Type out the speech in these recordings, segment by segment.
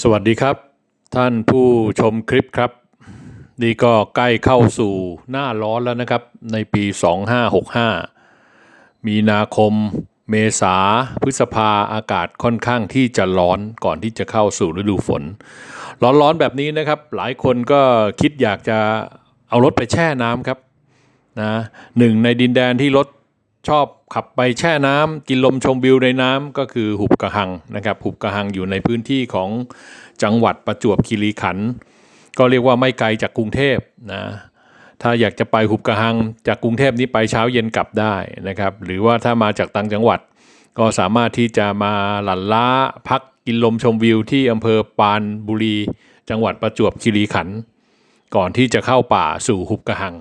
สวัสดีครับ ท่านผู้ชมคลิปครับ นี่ก็ใกล้เข้าสู่หน้าร้อนแล้วนะครับ ในปี 2565 มีนาคม เมษาพฤษภาอากาศค่อนข้างที่จะร้อนก่อนที่จะเข้าสู่ฤดูฝน ร้อนๆแบบนี้นะครับ หลายคนก็คิดอยากจะเอารถไปแช่น้ำครับนะหนึ่งในดินแดนที่รถ ชอบขับไปแช่น้ำกินลมชมวิวในน้ำก็คือหุบกระหังนะครับหุบกระหังอยู่ในพื้นที่ของจังหวัดประจวบคีรีขันธ์ก็เรียกว่าไม่ไกลจากกรุงเทพนะถ้าอยากจะไปหุบกระหังจากกรุงเทพนี้ไปเช้าเย็นกลับได้นะครับหรือว่าถ้ามาจากต่างจังหวัด ก็สามารถที่จะมาหลั่นล้าพักกินลมชมวิวที่อำเภอปานบุรี จังหวัดประจวบคีรีขันธ์ก่อนที่จะเข้าป่าสู่หุบกระหัง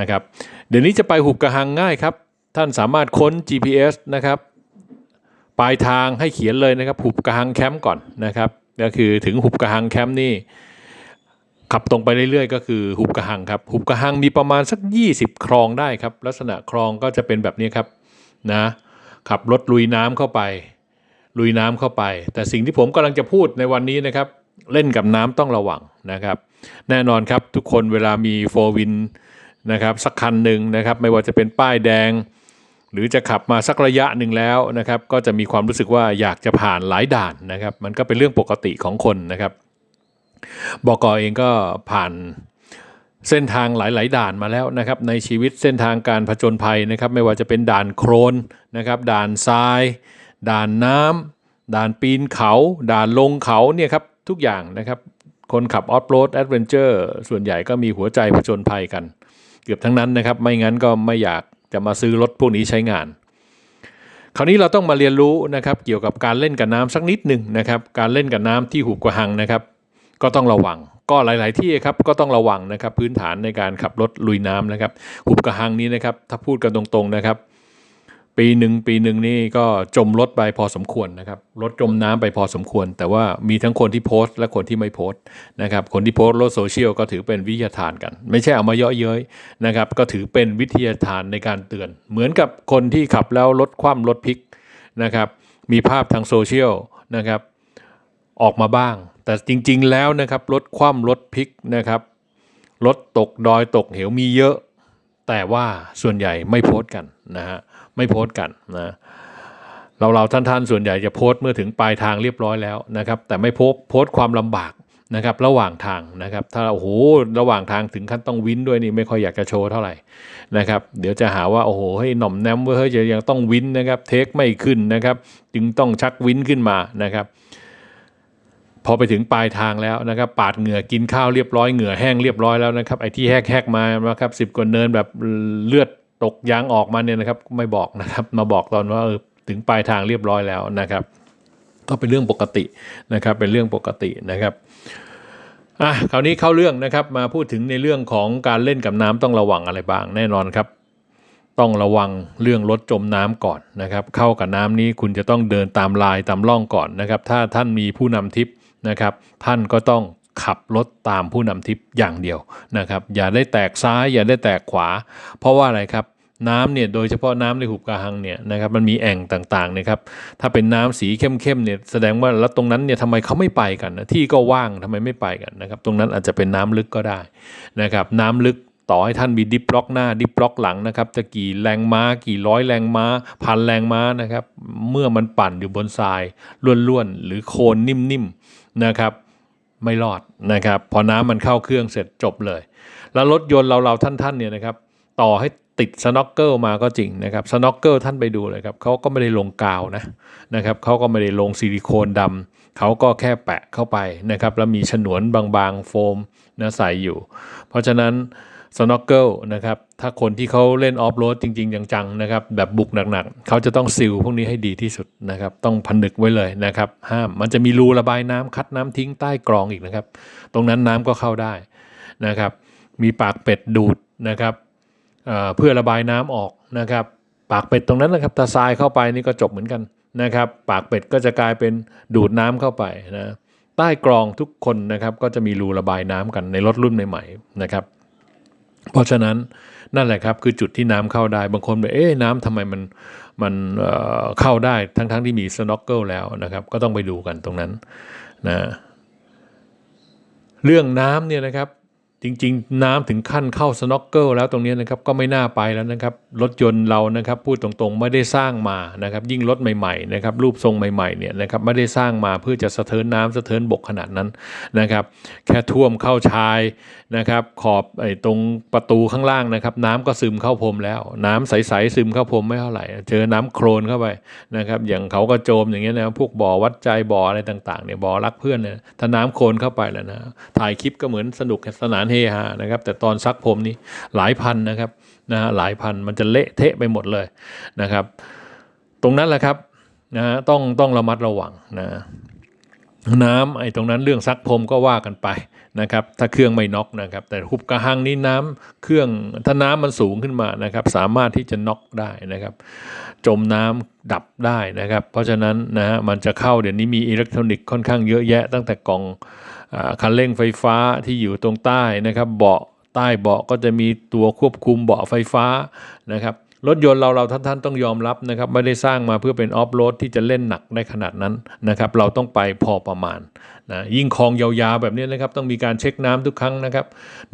นะครับเดี๋ยวนี้จะไปหุบกระหังง่ายครับ ท่านสามารถค้น GPS นะครับปลายทางให้เขียนเลยนะครับหุบกระหังแคมป์ก่อนนะครับก็คือถึงหุบกระหังแคมป์นี่ขับตรงไปเรื่อยๆ ก็คือหุบกระหังครับหุบกระหังมีประมาณสัก 20 คลองได้ครับลักษณะคลองก็จะเป็นแบบนี้ครับนะขับรถลุยน้ำเข้าไป ลุยน้ำเข้าไป แต่สิ่งที่ผมกำลังจะพูดในวันนี้นะครับ เล่นกับน้ำต้องระวังนะครับ แน่นอนครับทุกคนเวลามีโฟวินนะครับสักคันหนึ่งนะครับ ไม่ว่าจะเป็นป้ายแดง หรือจะขับมาสักระยะหนึ่งแล้วนะครับ ก็จะมีความรู้สึกว่าอยากจะผ่านหลายด่านนะครับ มันก็เป็นเรื่องปกติของคนนะครับบกเองก็ผ่านเส้นทางหลาย ๆ ด่านมาแล้วนะครับ ในชีวิตเส้นทางการผจญภัยนะครับ ไม่ว่าจะเป็นด่านโครนนะครับ ด่านทราย ด่านน้ำด่านปีนเขา ด่านลงเขาเนี่ยครับทุกอย่างนะครับ คนขับออฟโรดแอดเวนเจอร์ส่วนใหญ่ก็มีหัวใจผจญภัยกัน เกือบทั้งนั้นนะครับ ไม่งั้นก็ไม่อยาก จะมาซื้อรถพวกนี้ใช้งาน คราวนี้เราต้องมาเรียนรู้นะครับเกี่ยวกับการเล่นกับน้ำสักนิดหนึ่งนะครับการเล่นกับน้ำที่หุบกระหังนะครับก็ต้องระวังก็หลาย ๆ ที่ครับก็ต้องระวังนะครับพื้นฐานในการขับรถลุยน้ำนะครับหุบกระหังนี้นะครับถ้าพูดกันตรง ๆ นะครับ ปีหนึ่งปีหนึ่งนี่ก็จมรถไปพอสมควรนะครับรถจมน้ำไปพอสมควร แต่ว่ามีทั้งคนที่โพสต์ และคนที่ไม่โพสต์นะครับคนที่โพสต์โลกโซเชียลก็ถือเป็นวิทยาทานกัน ไม่ใช่เอามาเยาะเย้ยนะครับก็ถือเป็นวิทยาทานในการเตือน เหมือนกับคนที่ขับแล้วรถคว่ำรถพลิกนะครับมีภาพทางโซเชียลนะครับออกมาบ้าง แต่จริง ๆ แล้วนะครับรถคว่ำรถพลิกนะครับรถตกดอยตกเหวมีเยอะ แต่ว่าส่วนใหญ่ไม่โพสต์กันนะฮะไม่โพสต์กันนะเราเราท่านท่านส่วนใหญ่จะโพสต์เมื่อถึงปลายทางเรียบร้อยแล้วนะครับ แต่ไม่โพสโพสต์ความลำบากนะครับ ระหว่างทางนะครับ ถ้าโอ้โหระหว่างทางถึงขั้นต้องวินด้วยนี่ไม่ค่อยอยากจะโชว์เท่าไหร่นะครับ เดี๋ยวจะหาว่าโอ้โหให้หน่อมแนมเว้ยเฮ้ยยังต้องวินนะครับ เทคไม่ขึ้นนะครับ จึงต้องชักวินขึ้นมานะครับ พอไปถึงปลายทางแล้วนะครับ ปาดเหงื่อกินข้าวเรียบร้อยเหงื่อแห้งเรียบร้อยแล้วนะครับไอ้ที่แหกๆมานะครับสิบกว่าเนินแบบเลือดตกยางออกมาเนี่ยนะครับไม่บอกนะครับ มาบอกตอนว่าเออถึงปลายทางเรียบร้อยแล้วนะครับ ก็เป็นเรื่องปกตินะครับ เป็นเรื่องปกตินะครับอะคราวนี้เข้าเรื่องนะครับมาพูดถึงในเรื่องของการเล่นกับน้ำต้องระวังอะไรบ้างแน่นอนครับ ต้องระวังเรื่องรถจมน้ำก่อนนะครับ เข้ากับน้ำนี้คุณจะต้องเดินตามลายตามร่องก่อนนะครับ ถ้าท่านมีผู้นำทริป นะครับท่านก็ต้องขับรถตามผู้นำทริปอย่างเดียวนะครับอย่าได้แตกซ้ายอย่าได้แตกขวา เพราะว่าอะไรครับน้ำเนี่ยโดยเฉพาะน้ำในหุบกระหังเนี่ยนะครับมันมีแอ่งต่างๆนะครับถ้าเป็นน้ำสีเข้มๆเนี่ยแสดงว่าแล้วตรงนั้นเนี่ยทำไมเขาไม่ไปกันนะที่ก็ว่างทำไมไม่ไปกันนะครับตรงนั้นอาจจะเป็นน้ำลึกก็ได้นะครับน้ำลึกต่อให้ท่านมีดิฟล็อกหน้าดิฟล็อกหลังนะครับจะกี่แรงม้ากี่ร้อยแรงม้า พันแรงม้านะครับเมื่อมันปั่นอยู่บนทรายล้วนๆหรือโคลนนิ่มๆ นะครับไม่รอดนะครับพอน้ำมันเข้าเครื่องเสร็จจบเลย แล้วรถยนต์เราเราท่านท่านเนี่ยนะครับต่อให้ติดสน็อกเกิลมาก็จริงนะครับสน็อกเกิลท่านไปดูเลยครับเขาก็ไม่ได้ลงกาวนะนะครับเขาก็ไม่ได้ลงซิลิโคนดำเขาก็แค่แปะเข้าไปนะครับแล้วมีฉนวนบางๆโฟมนะใส่อยู่ เพราะฉะนั้น สโน็อกเกิลนะครับถ้าคนที่เขาเล่นออฟโรดจริงๆจังๆนะครับแบบบุกหนักๆเขาจะต้องซิลพวกนี้ให้ดีที่สุดนะครับต้องผนึกไว้เลยนะครับห้ามมันจะมีรูระบายน้ำคัดน้ำทิ้งใต้กรองอีกนะครับ ตรงนั้นน้ำก็เข้าได้นะครับ มีปากเป็ดดูดนะครับเเพื่อระบายน้ำออกนะครับ ปากเป็ดตรงนั้นนะครับตาทรายเข้าไปนี่ก็จบเหมือนกันนะครับ ปากเป็ดก็จะกลายเป็นดูดน้ำเข้าไปนะใต้กรองทุกคนนะครับก็จะมีรูระบายน้ำกันในรถรุ่นใหม่ๆนะครับ เพราะฉะนั้นนั่นแหละครับคือจุดที่น้ำเข้าได้บางคนบอกเอ๊ะน้ำทำไมมันมันเเข้าได้ทั้งๆทที่มีสโนว์เกิลแล้วนะครับ ก็ต้องไปดูกันตรงนั้นนะเรื่องน้ำเนี่ยนะครับ จริงๆ น้ำถึงขั้นเข้าสโนว์เกิลแล้วตรงนี้นะครับก็ไม่น่าไปแล้วนะครับรถยนต์เรานะครับพูดตรงๆไม่ได้สร้างมานะครับยิ่งรถใหม่ๆนะครับรูปทรงใหม่ๆเนี่ยนะครับไม่ได้สร้างมาเพื่อจะสะเทินน้ำสะเทินบกขนาดนั้นนะครับแค่ท่วมเข้าชายนะครับขอบไอ้ตรงประตูข้างล่างนะครับน้ำก็ซึมเข้าพรมแล้ว น้ำใสๆซึมเข้าพรมไม่เท่าไหร่เจอน้ำโคลนเข้าไปนะครับอย่างเขาก็โจมอย่างเงี้ยนะพวกบ่อวัดใจบ่ออะไรต่างๆเนี่ยบ่อรักเพื่อนเนี่ยถ้าน้ำโคลนเข้าไปแล้วนะถ่ายคลิปก็เหมือนสนุกสนานเฮฮานะครับ แต่ตอนซักผมนี่หลายพันนะครับนะฮะหลายพันมันจะเละเทะไปหมดเลยนะครับ ตรงนั้นแหละครับนะฮะต้องต้องระมัดระวังนะน้ำไอ้ตรงนั้นเรื่องซักพรมก็ว่ากันไปนะครับถ้าเครื่องไม่น็อกนะครับ แต่หุบกระหังนี่น้ำเครื่องถ้าน้ำมันสูงขึ้นมานะครับ สามารถที่จะน็อกได้นะครับ จมน้ำดับได้นะครับ เพราะฉะนั้นนะฮะมันจะเข้าเดี๋ยวนี้มีอิเล็กทรอนิกส์ค่อนข้างเยอะแยะตั้งแต่กล่อง คันเร่งไฟฟ้าที่อยู่ตรงใต้นะครับ เบาะใต้เบาะก็จะมีตัวควบคุมเบาะไฟฟ้านะครับ รถยนต์เราเราท่านท่านต้องยอมรับนะครับไม่ได้สร้างมาเพื่อเป็นออฟโรดที่จะเล่นหนักได้ขนาดนั้นนะครับเราต้องไปพอประมาณนะยิ่งคลองยาวๆแบบนี้นะครับต้องมีการเช็คน้ำทุกครั้งนะครับ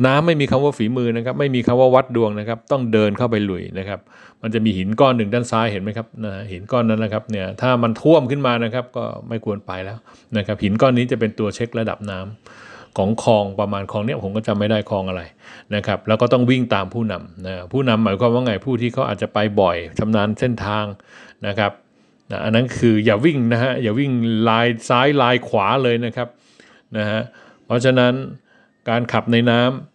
น้ำไม่มีคำว่าฝีมือนะครับไม่มีคำว่าวัดดวงนะครับต้องเดินเข้าไปลุยนะครับมันจะมีหินก้อนหนึ่งด้านซ้ายเห็นไหมครับนะหินก้อนนั้นนะครับเนี่ยถ้ามันท่วมขึ้นมานะครับก็ไม่ควรไปแล้วนะครับหินก้อนนี้จะเป็นตัวเช็คระดับน้ำ ของคลองประมาณคลองเนี้ยผมก็จำไม่ได้คลองอะไรนะครับแล้วก็ต้องวิ่งตามผู้นำนะผู้นำหมายความว่าไงผู้ที่เขาอาจจะไปบ่อยชำนาญเส้นทางนะครับนะอันนั้นคืออย่าวิ่งนะฮะอย่าวิ่งลายซ้ายลายขวาเลยนะครับนะฮะเพราะฉะนั้นการขับในน้ำ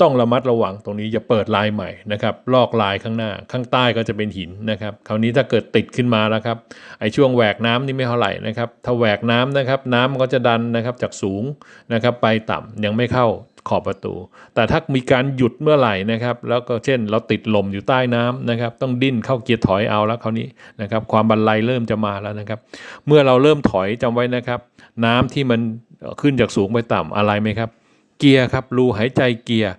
ต้องระมัดระวังตรงนี้อย่าเปิดลายใหม่นะครับ ลอกลายข้างหน้า ข้างใต้ก็จะเป็นหินนะครับ คราวนี้ถ้าเกิดติดขึ้นมาแล้วครับ ไอ้ช่วงแหวกน้ำนี่ไม่เท่าไหร่นะครับ ถ้าแหวกน้ำนะครับ น้ำมันก็จะดันนะครับจากสูงนะครับ ไปต่ำยังไม่เข้าขอบประตู แต่ถ้ามีการหยุดเมื่อไหร่นะครับ แล้วก็เช่น เราติดลมอยู่ใต้น้ำนะครับ ต้องดิ้นเข้าเกียร์ถอยเอาแล้วคราวนี้นะครับ ความบันไลเริ่มจะมาแล้วนะครับ เมื่อเราเริ่มถอยจำไว้นะครับ น้ำที่มันขึ้นจากสูงไปต่ำอะไรไหมครับ เกียร์ครับรูหายใจเกียร์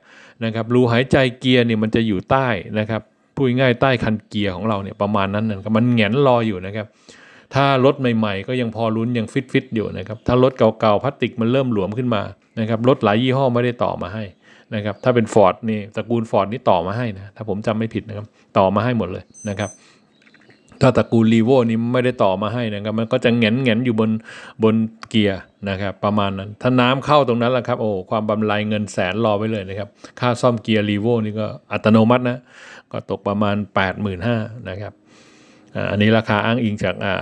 นะครับรูหายใจเกียร์เนี่ยมันจะอยู่ใต้นะครับพูดง่ายใต้คันเกียร์ของเราเนี่ยประมาณนั้นนะครับมันแงนรออยู่นะครับ ถ้ารถใหม่ๆ ก็ยังพอลุ้นยังฟิตฟิตๆอยู่นะครับถ้ารถเก่าๆพลาสติกมันเริ่มหลวมขึ้นมานะครับรถหลายยี่ห้อไม่ได้ต่อมาให้นะครับถ้าเป็นฟอร์ดนี่ตระกูลฟอร์ดนี่ต่อมาให้นะถ้าผมจำไม่ผิดนะครับต่อมาให้หมดเลยนะครับ ถ้าตระกูลรีโวนี่ไม่ได้ต่อมาให้นะครับมันก็จะแหงนแงนอยู่บนบนเกียร์นะครับประมาณนั้น ถ้าน้ำเข้าตรงนั้นแหละครับโอ้ความบำไรเงินแสนรอไว้เลยนะครับ ค่าซ่อมเกียร์รีโวนี่ก็อัตโนมัตินะ ก็ตกประมาณ 85,000นะครับอันนี้ราคาอ้างอิงจากอา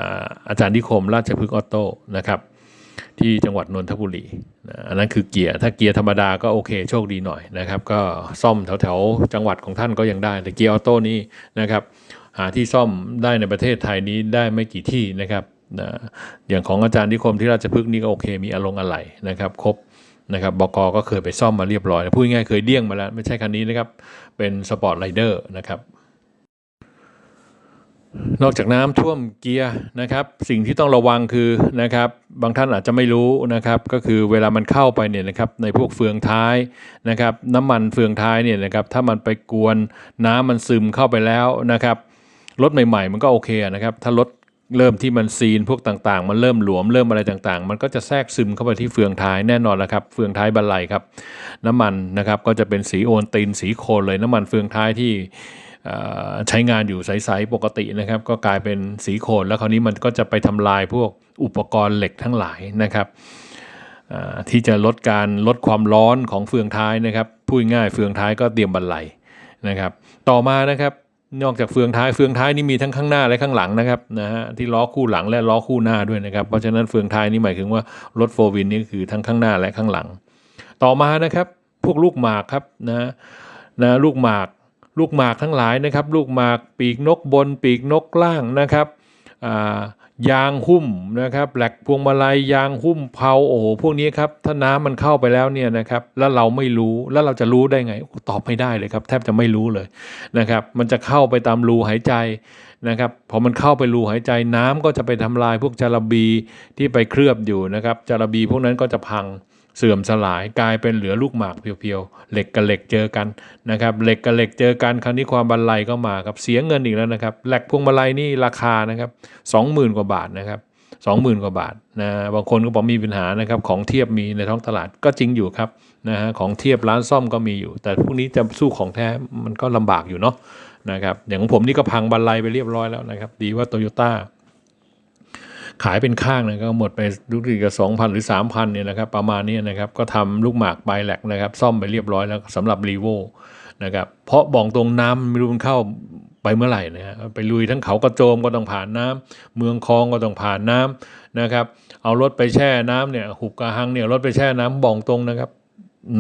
อาจารย์นิคม ราชพฤกษ์ออโต้นะครับที่จังหวัดนนทบุรีอันนั้นคือเกียร์ ถ้าเกียร์ธรรมดาก็โอเคโชคดีหน่อยนะครับ ก็ซ่อมแถวๆจังหวัดของท่านก็ยังได้ แต่เกียร์ออโต้นี่นะครับ หาที่ซ่อมได้ในประเทศไทยนี้ได้ไม่กี่ที่นะครับนะอย่างของอาจารย์นิคมที่ราชพฤกษ์นี่ก็โอเค มีอารมณ์อะไรนะครับครบนะครับบกก็เคยไปซ่อมมาเรียบร้อยพูดง่ายๆเคยเดี้ยงมาแล้วไม่ใช่คันนี้นะครับเป็นสปอร์ตไ i เดอร์นะครับนอกจากน้ำท่วมเกียร์นะครับ สิ่งที่ต้องระวังคือนะครับบางท่านอาจจะไม่รู้นะครับก็คือเวลามันเข้าไปเนี่ยนะครับในพวกเฟืองท้ายนะครับน้ำมันเฟืองท้ายเนี่ยนะครับถ้ามันไปกวนน้ำมันซึมเข้าไปแล้วนะครับ รถใหม่ๆ มันก็โอเคนะครับ ถ้ารถเริ่มที่มันซีนพวกต่างๆ มันเริ่มหลวมเริ่มอะไรต่างๆ มันก็จะแทรกซึมเข้าไปที่เฟืองท้ายแน่นอนแล้วครับ เฟืองท้ายบันไลครับ น้ำมันนะครับก็จะเป็นสีโอนตินสีโคลนเลยน้ำมันเฟืองท้ายที่ใช้งานอยู่ใสๆปกตินะครับ ก็กลายเป็นสีโคลนแล้วคราวนี้มันก็จะไปทำลายพวกอุปกรณ์เหล็กทั้งหลายนะครับที่จะลดการลดความร้อนของเฟืองท้ายนะครับพูดง่ายเฟืองท้ายก็เตรียมบรรลัยนะครับ ต่อมานะครับ นอกจากเฟืองท้ายเฟืองท้ายนี่มีทั้งข้างหน้าและข้างหลังนะครับนะฮะที่ล้อคู่หลังและล้อคู่หน้าด้วยนะครับ เพราะฉะนั้นเฟืองท้ายนี่หมายถึงว่ารถโฟวินนี่คือทั้งข้างหน้าและข้างหลัง ต่อมานะครับ พวกลูกหมากครับนะนะลูกหมาก ลูกหมากทั้งหลายนะครับ ลูกหมากปีกนกบนปีกนกล่างนะครับอ่า ยางหุ้มนะครับแหลกพวงมาลัยยางหุ้มเผาโอ้โหพวกนี้ครับถ้าน้ำมันเข้าไปแล้วเนี่ยนะครับแล้วเราไม่รู้แล้วเราจะรู้ได้ไงตอบไม่ได้เลยครับ แทบจะไม่รู้เลยนะครับ มันจะเข้าไปตามรูหายใจนะครับพอมันเข้าไปรูหายใจน้ำก็จะไปทำลายพวกจาระบีที่ไปเคลือบอยู่นะครับจาระบีพวกนั้นก็จะพัง เสื่อมสลายกลายเป็นเหลือลูกหมากเพียวๆเหล็กกับเหล็กเจอกันนะครับเหล็กกับเหล็กเจอกันคราวนี้ความบันไลก็มาครับเสียเงินอีกแล้วนะครับแหลกพวงมาลัยนี่ราคานะครับสองหมื่นกว่าบาทนะครับสองหมื่นกว่าบาทนะบางคนก็บอกมีปัญหานะครับของเทียบมีในท้องตลาดก็จริงอยู่ครับนะฮะของเทียบร้านซ่อมก็มีอยู่ แต่พวกนี้จะสู้ของแท้มันก็ลำบากอยู่เนาะนะครับอย่างของผมนี่ก็พังบันไลไปเรียบร้อยแล้วนะครับ ดีว่าโตโยต้า ขายเป็นข้างนะก็หมดไปลูกทีกับสองพันหรือสามพันเนี่ยนะครับประมาณนี้นะครับก็ทำลูกหมากปลายแหลกนะครับ ซ่อมไปเรียบร้อยแล้วสำหรับรีโวนะครับเพราะบอกตรงน้ำไม่รู้มันเข้าไปเมื่อไหร่นะฮะไปลุยทั้งเขากระโจมก็ต้องผ่านน้ำเมืองคลองก็ต้องผ่านน้ำนะครับ เอารถไปแช่น้ำเนี่ยหุบกระหังเนี่ยรถไปแช่น้ำบอกตรงนะครับ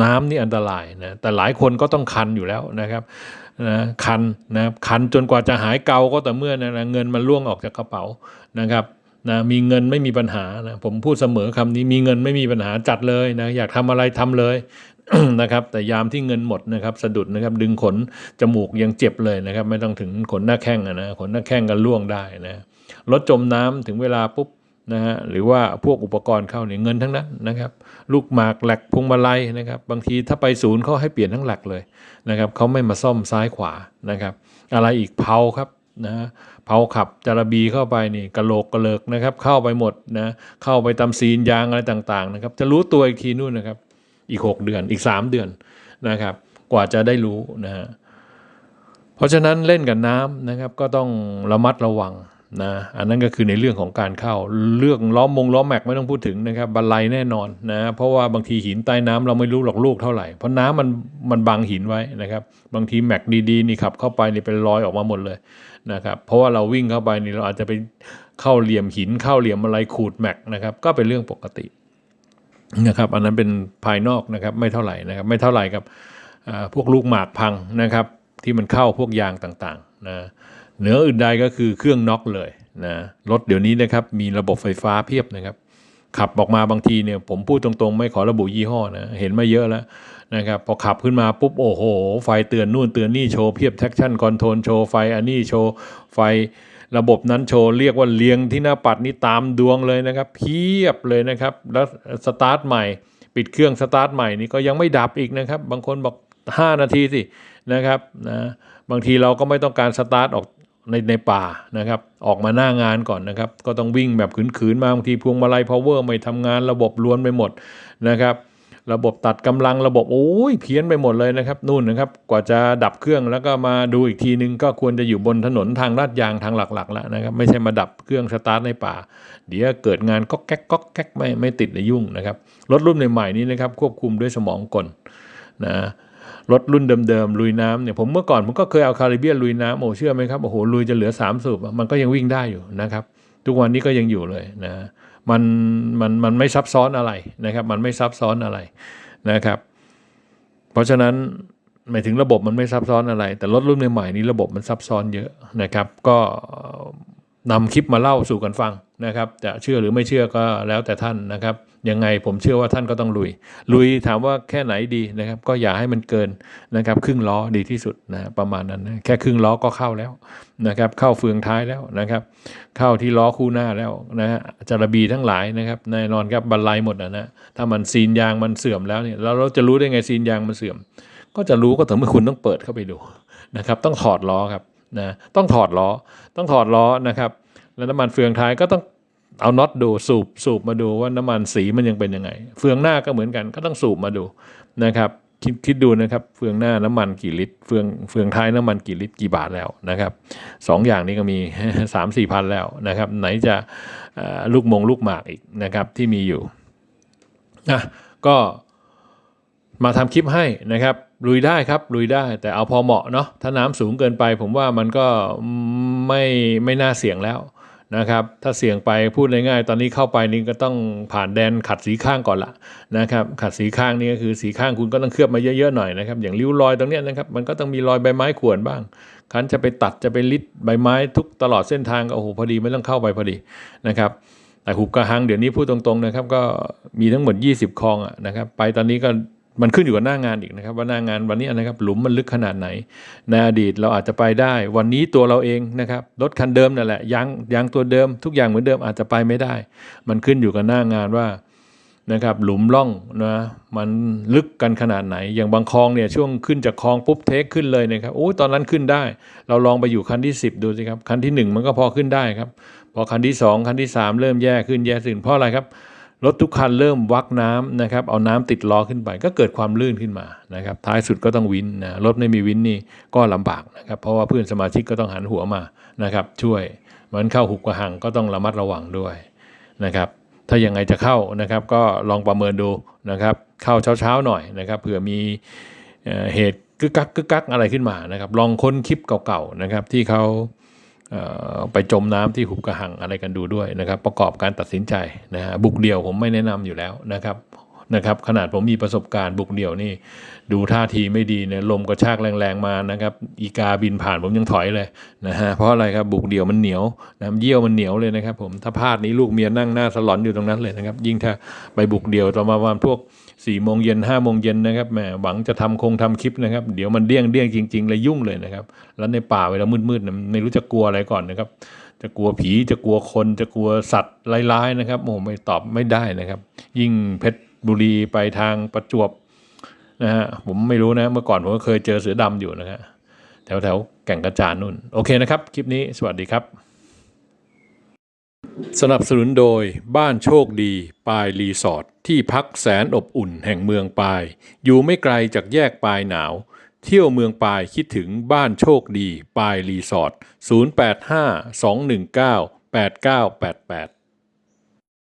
น้ำนี่อันตรายนะแต่หลายคนก็ต้องคันอยู่แล้วนะครับนะคันนะคันจนกว่าจะหายเกาก็แต่เมื่อนะเงินมันล่วงออกจากกระเป๋านะครับ นะมีเงินไม่มีปัญหานะผมพูดเสมอคำนี้มีเงินไม่มีปัญหาจัดเลยนะอยากทำอะไรทำเลยนะครับแต่ยามที่เงินหมดนะครับสะดุดนะครับดึงขนจมูกยังเจ็บเลยนะครับ ไม่ต้องถึงขนหน้าแข้งนะขนหน้าแข้งกันล่วงได้นะรถจมน้ำถึงเวลาปุ๊บนะฮะหรือว่าพวกอุปกรณ์เข้าเนี่ยเงินทั้งนั้นนะครับลูกหมากแหลกพวงมาลัยนะครับบางทีถ้าไปศูนย์เขาให้เปลี่ยนทั้งหลักเลยนะครับเขาไม่มาซ่อมซ้ายขวานะครับ อะไรอีกเผาครับนะ เผาขับจารบีเข้าไปนี่กระโหลกกระเลิกนะครับ เข้าไปหมดนะเข้าไปตามซีนยางอะไรต่างๆนะครับ จะรู้ตัวอีกทีนู่นนะครับ อีก 6 เดือนอีก 3 เดือนนะครับ กว่าจะได้รู้นะฮะเพราะฉะนั้นเล่นกับน้ำนะครับ ก็ต้องระมัดระวัง นะอันนั้นก็คือในเรื่องของการเข้า เรื่องล้อมมงล้อมแม็กไม่ต้องพูดถึงนะครับบันไลแน่นอนนะเพราะว่าบางทีหินใต้น้ำเราไม่รู้หรอกลูกเท่าไหร่เพราะน้ำมันมันบังหินไว้นะครับบางทีแม็กดีๆนี่ขับเข้าไปนี่เป็นรอยออกมาหมดเลยนะครับเพราะว่าเราวิ่งเข้าไปนี่เราอาจจะไปเข้าเหลี่ยมหินเข้าเหลี่ยมอะไรขูดแม็กนะครับก็เป็นเรื่องปกตินะครับอันนั้นเป็นภายนอกนะครับไม่เท่าไหร่นะครับไม่เท่าไหร่กับพวกลูกหมากพังนะครับที่มันเข้าพวกยางต่างๆนะ เหนืออื่นใดก็คือเครื่องน็อกเลยนะรถเดี๋ยวนี้นะครับมีระบบไฟฟ้าเพียบนะครับ ขับออกมาบางทีเนี่ยผมพูดตรงๆ ไม่ขอระบุยี่ห้อนะเห็นมาเยอะแล้วนะครับพอขับขึ้นมาปุ๊บโอ้โห ไฟเตือนนู่นเตือนนี่โชว์เพียบ traction control โชว์ไฟอันนี้โชว์ไฟระบบนั้นโชว์เรียกว่าเรียงที่หน้าปัดนี่ตามดวงเลยนะครับ เพียบเลยนะครับ แล้วสตาร์ทใหม่ ปิดเครื่องสตาร์ทใหม่นี่ก็ยังไม่ดับอีกนะครับ บางคนบอก 5 นาทีสินะครับนะบางทีเราก็ไม่ต้องการสตาร์ทออก ในในป่านะครับ ออกมาหน้างานก่อนนะครับ ก็ต้องวิ่งแบบขืนๆมาบางทีพวงมาลัยพาวเวอร์ไม่ทำงานระบบล้วนไปหมดนะครับ ระบบตัดกำลังระบบโอ้ยเพี้ยนไปหมดเลยนะครับนู่นนะครับกว่าจะดับเครื่องแล้วก็มาดูอีกทีนึง ก็ควรจะอยู่บนถนนทางลาดยางทางหลักๆแล้วนะครับ ไม่ใช่มาดับเครื่องสตาร์ทในป่า เดี๋ยวเกิดงานก็แก๊กก็แก๊กไม่ไม่ติดในยุ่งนะครับรถรุ่นใหม่ๆนี้นะครับควบคุมด้วยสมองกลนะ รถรุ่นเดิมๆลุยน้ำเนี่ยผมเมื่อก่อนผมก็เคยเอาคาริเบียนลุยน้ำโอ้เชื่อไหมครับโอ้โหลุยจะเหลือ 3 สูบมันก็ยังวิ่งได้อยู่นะครับ ทุกวันนี้ก็ยังอยู่เลยนะมันมันมันไม่ซับซ้อนอะไรนะครับ มันไม่ซับซ้อนอะไรนะครับ เพราะฉะนั้นหมายถึงระบบมันไม่ซับซ้อนอะไร แต่รถรุ่นใหม่ๆนี้ระบบมันซับซ้อนเยอะนะครับ ก็นำคลิปมาเล่าสู่กันฟังนะครับ จะเชื่อหรือไม่เชื่อก็แล้วแต่ท่านนะครับ ยังไงผมเชื่อว่าท่านก็ต้องลุย ลุยถามว่าแค่ไหนดีนะครับ ก็อย่าให้มันเกินนะครับ ครึ่งล้อดีที่สุดนะประมาณนั้นนะแค่ครึ่งล้อก็เข้าแล้วนะครับ เข้าเฟืองท้ายแล้วนะครับ เข้าที่ล้อคู่หน้าแล้วนะฮะจารบีทั้งหลายนะครับแน่นอนครับบันไลหมดนะนะถ้ามันซีนยางมันเสื่อมแล้วเนี่ยแล้วเราจะรู้ได้ไงซีนยางมันเสื่อม ก็จะรู้ก็ถึงเมื่อคุณต้องเปิดเข้าไปดูนะครับ ต้องถอดล้อครับนะต้องถอดล้อต้องถอดล้อนะครับ แล้วน้ำมันเฟืองท้ายก็ต้อง เอาน็อตดูสูบสูบมาดูว่าน้ำมันสีมันยังเป็นยังไง เฟืองหน้าก็เหมือนกันก็ต้องสูบมาดูนะครับคิดคิดดูนะครับเฟืองหน้าน้ำมันกี่ลิตรเฟืองเฟืองท้ายน้ำมันกี่ลิตรกี่บาทแล้วนะครับสองอย่างนี้ก็มีสามสี่พันแล้วนะครับ ไหนจะลูกมงลูกหมากอีกนะครับที่มีอยู่นะก็มาทำคลิปให้นะครับลุยได้ครับลุยได้แต่เอาพอเหมาะเนาะถ้าน้ำสูงเกินไป ผมว่ามันก็ไม่ไม่น่าเสี่ยงแล้ว นะครับ ถ้าเสี่ยงไปพูดง่ายๆ ตอนนี้เข้าไปนี่ก็ต้องผ่านแดนขัดสีข้างก่อนละนะครับ ขัดสีข้างนี่ก็คือสีข้างคุณก็ต้องเคลือบมาเยอะๆหน่อยนะครับ อย่างริ้วรอยตรงนี้นะครับ มันก็ต้องมีรอยใบไม้ข่วนบ้างคันจะไปตัดจะไปลิดใบไม้ทุกตลอดเส้นทางโอ้โหพอดีไม่ต้องเข้าไปพอดีนะครับแต่หุบกระหังเดี๋ยวนี้พูดตรงๆนะครับ ก็มีทั้งหมด 20 คลองอะนะครับ ไปตอนนี้ก็ มันขึ้นอยู่กับหน้างานอีกนะครับว่าหน้างานวันนี้นะครับหลุมมันลึกขนาดไหนในอดีตเราอาจจะไปได้ วันนี้ตัวเราเองนะครับรถคันเดิมนั่นแหละยางยางตัวเดิม ทุกอย่างเหมือนเดิมอาจจะไปไม่ได้ มันขึ้นอยู่กับหน้างานว่านะครับหลุมล่องนะมันลึกกันขนาดไหน อย่างบางคลองเนี่ยช่วงขึ้นจากคลองปุ๊บเทคขึ้นเลยนะครับโอ้ตอนนั้นขึ้นได้ เราลองไปอยู่คันที่ 10 ดูสิครับคันที่ 1 มันก็พอขึ้นได้ครับพอคันที่สองคันที่สามเริ่มแย่ขึ้นแย่ขึ้นเพราะอะไรครับ รถทุกคันเริ่มวักน้ำนะครับเอาน้ำติดล้อขึ้นไป ก็เกิดความลื่นขึ้นมานะครับท้ายสุดก็ต้องวินนะรถไม่มีวินนี่ก็ลำบากนะครับเพราะว่าเพื่อนสมาชิกก็ต้องหันหัวมานะครับช่วยมันเข้าหุบกระหังก็ต้องระมัดระวังด้วยนะครับถ้ายังไงจะเข้านะครับก็ลองประเมินดูนะครับเข้าเช้าๆหน่อยนะครับเผื่อมีเหตุกึกกักกึกกักอะไรขึ้นมานะครับลองค้นคลิปเก่าๆนะครับที่เขา ไปจมน้ำที่หุบกระหังอะไรกันดูด้วยนะครับ ประกอบการตัดสินใจนะฮะบุกเดี่ยวผมไม่แนะนำอยู่แล้วนะครับนะครับขนาดผมมีประสบการณ์บุกเดี่ยวนี่ ดูท่าทีไม่ดีเนี่ยลมกระชากแรงๆมานะครับอีกาบินผ่านผมยังถอยเลยนะฮะเพราะอะไรครับบุกเดี่ยวมันเหนียวน้ำเยี่ยวมันเหนียวเลยนะครับ ผมถ้าพลาดนี้ลูกเมียนั่งหน้าสลอนอยู่ตรงนั้นเลยนะครับ ยิ่งถ้าไปบุกเดี่ยวต่อนประมาณพวก สี่โมงเย็นห้าโมงเย็นนะครับแหมหวังจะทำคงทำคลิปนะครับ เดี๋ยวมันเดี้ยงเดี้ยงจริงๆเลยยุ่งเลยนะครับ แล้วในป่าเวลามืดๆเนี่ยไม่รู้จะกลัวอะไรก่อนนะครับ จะกลัวผีจะกลัวคนจะกลัวสัตว์ร้ายๆนะครับโอ้โหไม่ตอบไม่ได้นะครับ ยิ่งเพชรบุรีไปทางประจวบนะฮะผมไม่รู้นะเมื่อก่อนผมก็เคยเจอเสือดำอยู่นะฮะแถวแถวๆแก่งกระจานนู่นโอเคนะครับ คลิปนี้สวัสดีครับ สนับสนุนโดยบ้านโชคดีปายรีสอร์ทที่พักแสนอบอุ่นแห่งเมืองปาย อยู่ไม่ไกลจากแยกปายหนาว เที่ยวเมืองปายคิดถึงบ้านโชคดีปายรีสอร์ท 085 219 8988